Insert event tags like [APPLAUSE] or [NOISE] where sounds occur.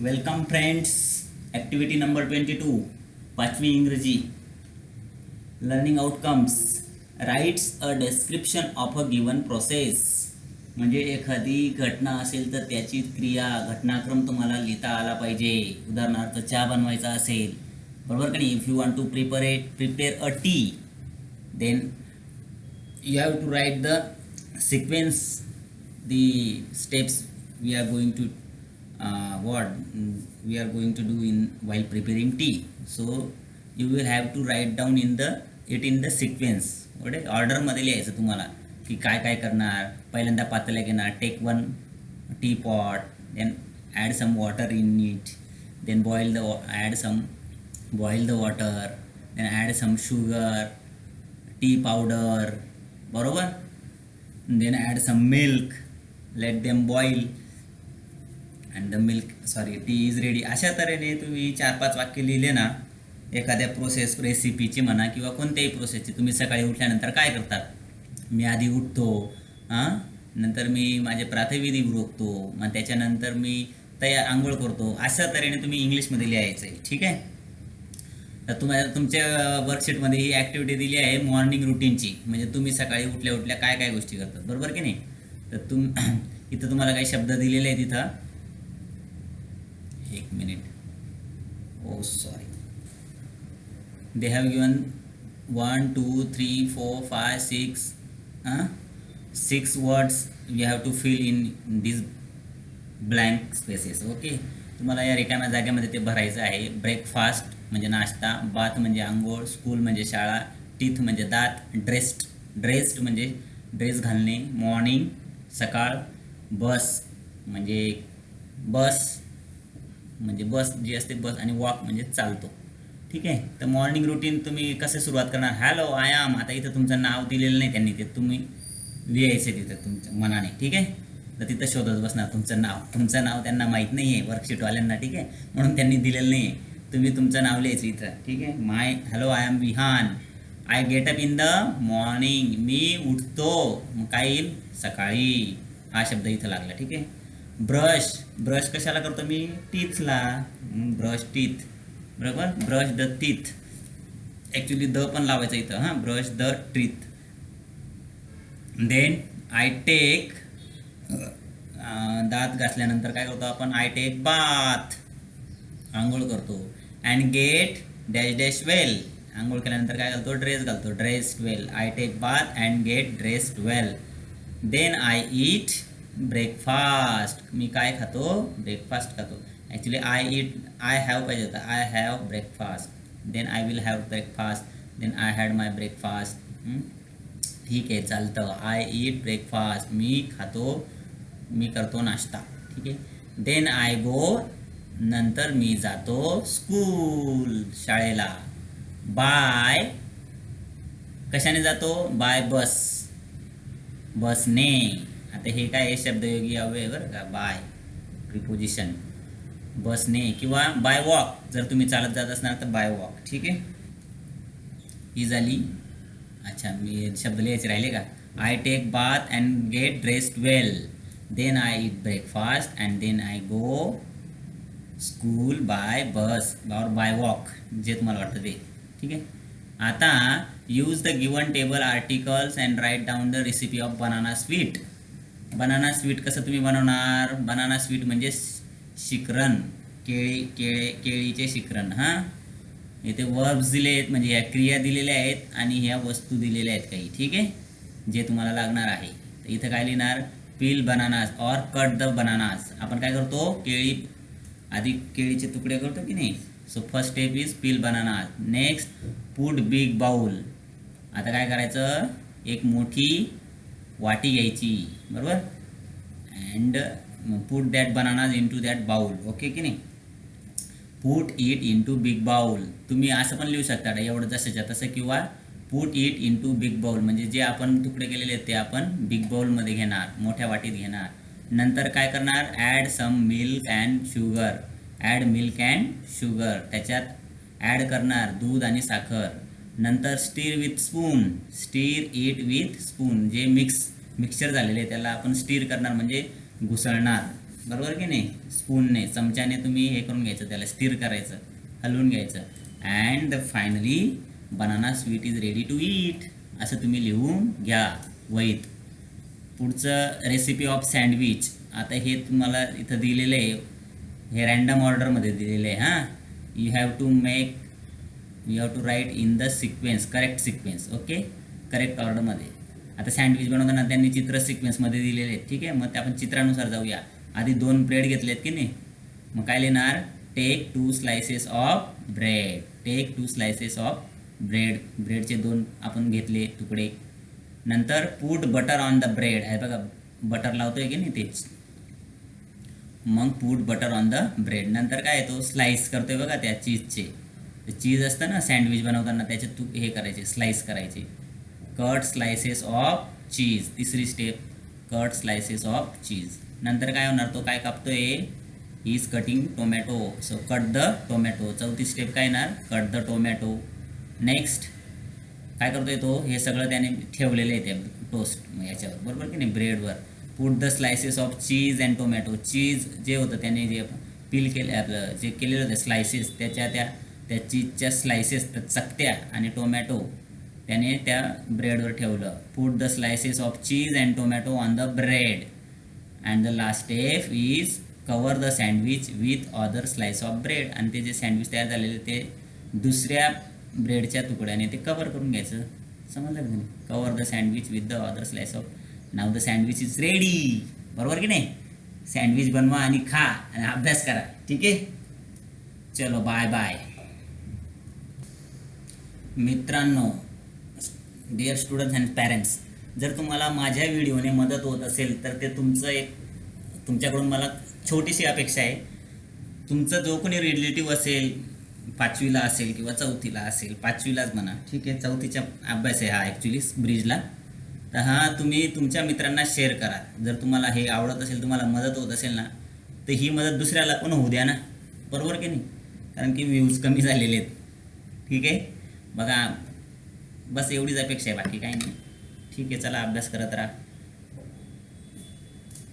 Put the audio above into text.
Welcome friends activity number twenty two पाचवी इंग्रजी learning outcomes writes a description of a given process म्हणजे एखादी घटना असेल तर त्याची क्रिया घटनाक्रम तुम्हाला लिहिता आला पाहिजे. उदाहरणार्थ चहा बनवायचा असेल. बरोबर का नाही? If you want to prepare a prepare a tea then you have to write the sequence the steps we are going to uh, what mm, we are going to do in while preparing tea. So you will have to write down in the it in the sequence. Okay ऑर्डरमध्ये लिहायचं तुम्हाला. की काय काय करणार पहिल्यांदा पातेल्या घेणार take one tea pot then add some water in it then boil the add some boil the water then add some sugar tea powder बरोबर? Then add some milk let them boil and the milk sorry tea is ready अशा तऱ्हेने तुम्ही चार पाच वाक्य लिहिले ना एखाद्या प्रोसेस रेसिपीची म्हणा किंवा कोणत्याही प्रोसेसची तुम्ही सकाळी उठल्यानंतर काय करतात मी आधी उठतो हां? नंतर मी माझे प्राथविधी उरकतो मग त्याच्यानंतर मी तयार आंघोळ करतो. अशा तऱ्हेने तुम्ही इंग्लिशमध्ये लिहायचं आहे ठीक आहे? तर तुम्हाला तुमच्या वर्कशीटमध्ये ही ॲक्टिव्हिटी दिली आहे मॉर्निंग रुटीनची म्हणजे तुम्ही सकाळी उठल्या उठल्या काय काय गोष्टी करतात बरोबर की नाही? तर तुम [CLEARS THROAT] इथं तुम्हाला काही शब्द दिलेले आहेत तिथं एक minute. Oh sorry they have given one two three four five six six words you have to fill in this blank spaces okay तुम्हाला या रिकाम्या जागेमध्ये ते भरायचं आहे. ब्रेकफास्ट म्हणजे नाश्ता बाथ म्हणजे आंघोळ स्कूल म्हणजे शाळा टीथ म्हणजे दात ड्रेस्ड ड्रेस्ड म्हणजे ड्रेस घालणे मॉर्निंग सकाळ बस म्हणजे बस म्हणजे बस जी असते बस आणि वॉक म्हणजे चालतो. ठीक आहे? तर मॉर्निंग रुटीन तुम्ही कसे सुरुवात करणार? हॅलो आय आम आता इथं तुमचं नाव दिलेलं नाही त्यांनी ते तुम्ही लिहायचं तिथं तुमच्या मनाने. ठीक आहे? तर तिथं शोधत बसणार तुमचं नाव. तुमचं नाव त्यांना माहीत नाही आहे वर्कशीटवाल्यांना ठीक आहे? म्हणून त्यांनी दिलेलं नाही आहे. तुम्ही तुमचं नाव लिहायचं इथं. ठीक आहे? My hello I am Vihan I get up in the morning मी उठतो. मग काय येईल? सकाळी. हा शब्द इथं लागला. ठीक आहे? ब्रश. ब्रश कशाला करतो मी? टीथला ब्रश टीथ बरोबर? Brush the teeth actually the पण लावायचं इथं हां. Brush the teeth then I take दात घासल्यानंतर काय करतो आपण? आय टेक बाथ आंघोळ करतो. And get dash dash well आंघोळ केल्यानंतर काय घालतो? ड्रेस घालतो. Dress well I take bath and get dressed well then I eat breakfast मी काय खातो? ब्रेकफास्ट खातो. Actually I eat I have पाहिजे होतं. I have breakfast then I will have breakfast then I had my breakfast ठीक आहे चालतं. I eat breakfast मी खातो मी करतो नाश्ता. ठीक आहे? देन आय गो नंतर मी जातो स्कूल शाळेला. बाय कशाने जातो? बाय बस बसने आता हे काय शब्दयोगी अव्यय बरं का? बाय. प्रिपोजिशन बसने किंवा बाय वॉक जर तुम्ही चालत जात असणार तर बाय वॉक ठीक आहे? ही झाली. अच्छा मी शब्द लिहायचे राहिले का? I take bath and get dressed well then I eat breakfast and then I go school by bus or by walk जे तुम्हाला वाटतं ते. ठीक आहे? आता use the given table articles and write down the recipe of banana sweet banana sweet कसं तुम्ही बनवणार? बनाना स्वीट म्हणजे शिकरण. केळी केळे केळीचे शिकरण हां? इथे वर्ब्स दिले आहेत म्हणजे ह्या क्रिया दिलेल्या आहेत आणि ह्या वस्तू दिलेल्या आहेत काही ठीक आहे? जे तुम्हाला लागणार आहे. तर इथं काय लिहिणार? Peel bananas or cut the bananas आपण काय करतो? केळी आधी केळीचे तुकडे करतो की नाही? So first step is peel bananas next put big bowl आता काय करायचं? एक मोठी वाटी घ्यायची बरोबर? And put that bananas into that bowl okay की नाही? Put it into big bowl तुम्ही असं पण लिहू शकता का एवढं जसंच्या तसं किंवा put it into big bowl म्हणजे जे आपण तुकडे केलेले आहेत ते आपण बिग बाउलमध्ये घेणार मोठ्या वाटीत घेणार. नंतर काय करणार? Add some milk and sugar add milk and sugar त्याच्यात ॲड करणार दूध आणि साखर. नंतर stir with spoon stir it with spoon जे मिक्स मिक्सचर झालेले आहे त्याला आपण स्टीर करणार म्हणजे घुसळणार. बरोबर की नाही? स्पूनने चमच्याने तुम्ही हे करून घ्यायचं त्याला स्थिर करायचं हलवून घ्यायचं. And the finally banana sweet is ready to eat असं तुम्ही लिहून घ्या. वहीत पुढचं रेसिपी ऑफ सँडविच आता हे तुम्हाला इथं दिलेलं आहे. हे रँडम ऑर्डरमध्ये दिलेलं आहे हां. You have to make you have to write in the sequence correct sequence okay correct ऑर्डरमध्ये आता सँडविच बनवताना त्यांनी चित्र सिक्वेन्समध्ये दिलेले आहेत ठीक आहे? मग ते आपण चित्रानुसार जाऊया. आधी दोन ब्रेड घेतलेत की नाही? मग काय लिहिणार? Take two slices of bread take two slices of bread ब्रेडचे दोन आपण घेतले तुकडे. नंतर put butter on the bread आहे बघा बटर लावतोय की नाही तेच मग put butter on the bread नंतर काय येतो? स्लाइस करतोय बघा त्या चीजचे चीज असतं ना सँडविच बनवताना त्याचे तू हे करायचे स्लाइस करायचे. कट स्लायसेस ऑफ चीज तिसरी step cut slices of cheese नंतर काय होणार? तो काय कापतोय? Is cutting tomato so cut the tomato चौथी स्टेप काय येणार? कट द टोमॅटो नेक्स्ट काय करतोय तो? हे सगळं त्याने ठेवलेलं आहे त्या टोस्ट याच्यावर. बरोबर की नाही? ब्रेडवर put the slices of cheese and tomato cheese जे होतं त्याने जे पील केले आपलं जे केलेलं होतं स्लायसेस त्याच्या त्या त्या चीजच्या स्लायसेस चकत्या आणि टोमॅटो त्याने त्या ब्रेडवर ठेवलं. Put the slices of cheese and tomato on the bread and the last step is cover the sandwich with other slice of bread आणि ते जे सँडविच तयार झालेले ते दुसऱ्या ब्रेडच्या तुकड्याने ते कवर करून घ्यायचं. समजलं का नाही cover the sandwich with the other slice of now the sandwich is ready बरोबर की नाही? सँडविच बनवा आणि खा आणि अभ्यास करा. ठीक आहे? चलो बाय बाय मित्रांनो डिअर स्टुडंट्स अँड पॅरेंट्स जर तुम्हाला माझ्या व्हिडिओने मदत होत असेल तर ते तुमचं एक तुमच्याकडून मला छोटीशी अपेक्षा आहे. तुमचं जो कोणी रिलेटिव्ह असेल पाचवीला असेल किंवा चौथीला असेल पाचवीलाच म्हणा ठीक आहे चौथीचा अभ्यास आहे हा ॲक्च्युली ब्रिजला तर हा तुम्ही तुमच्या मित्रांना शेअर करा. जर तुम्हाला हे आवडत असेल तुम्हाला मदत होत असेल ना तर ही मदत दुसऱ्याला पण होऊ द्या ना. बरोबर की नाही? कारण की व्ह्यूज कमी झालेले आहेत. ठीक आहे? बघा बस एवढीच अपेक्षा आहे बाकी काही नाही. ठीक आहे चला अभ्यास करत राहा.